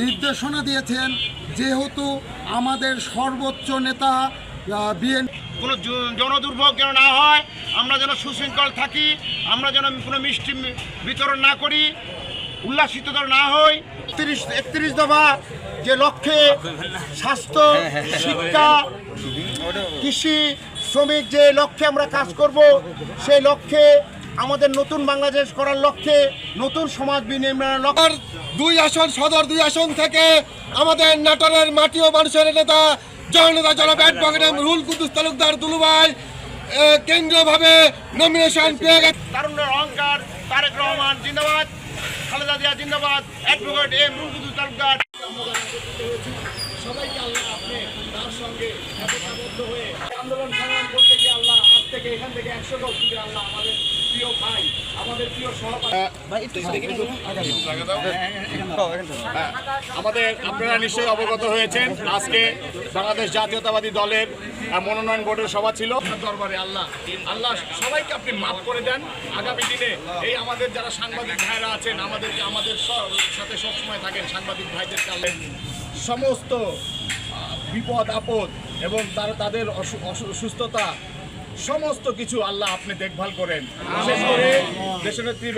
নির্দেশনা দিয়েছেন যেহেতু আমাদের সর্বোচ্চ নেতা বিএনপি কোনো জনদুর্ভোগ যেন না হয় আমরা যেন সুশৃঙ্খল থাকি আমরা যেন কোনো মিষ্টি বিতরণ না করি উল্লাসিত না হই। তিরিশ একত্রিশ দফা যে লক্ষ্যে স্বাস্থ্য শিক্ষা কৃষি শ্রমিক যে লক্ষ্যে আমরা কাজ করব সেই লক্ষ্যে আমাদের নতুন বাংলাদেশ করার লক্ষ্যে নতুন সমাজ বিনির্মাণের লক্ষ্যে দুই আসন সদর দুই আসন থেকে আমাদের নাটোরের মাটি ও মানুষের নেতা জননেতা জনাব অ্যাডভোকেট রুল কুদ্দুস তালুকদার দুলুভাই কেন্দ্রীয়ভাবে নমিনেশন পেয়ে গেছে। তারুণ্যের অহংকার তারেক রহমান জিন্দাবাদ খালেদা জিয়া জিন্দাবাদ অ্যাডভোকেট এম রুলকুদুল তালুকদার। সবাইকে আল্লাহ আপনি তার সঙ্গে একতাবদ্ধ হয়ে আন্দোলন সংগ্রাম করতে গিয়ে আল্লাহ আজ থেকে এখান থেকে একশো গজ আল্লাহ আমাদের প্রিয় ভাই আমাদের প্রিয় আমাদের আপনারা নিশ্চয়ই অবগত হয়েছেন আজকে বাংলাদেশ জাতীয়তাবাদী দলের মনোনয়ন বোর্ডের সভা ছিল। দরবারে আল্লাহ আল্লাহ সবাইকে আপনি মাফ করে দেন। আগামী দিনে এই আমাদের যারা সাংবাদিক ভাইরা আছেন আমাদেরকে আমাদের সাথে সবসময় থাকেন সাংবাদিক ভাইদের সমস্ত বিপদ আপদ এবং তারা তাদের অসু- অসু- সুস্থতা সমস্ত কিছু আল্লাহ আপনি দেখভাল করেন। বিশেষ করে দেশনেত্রী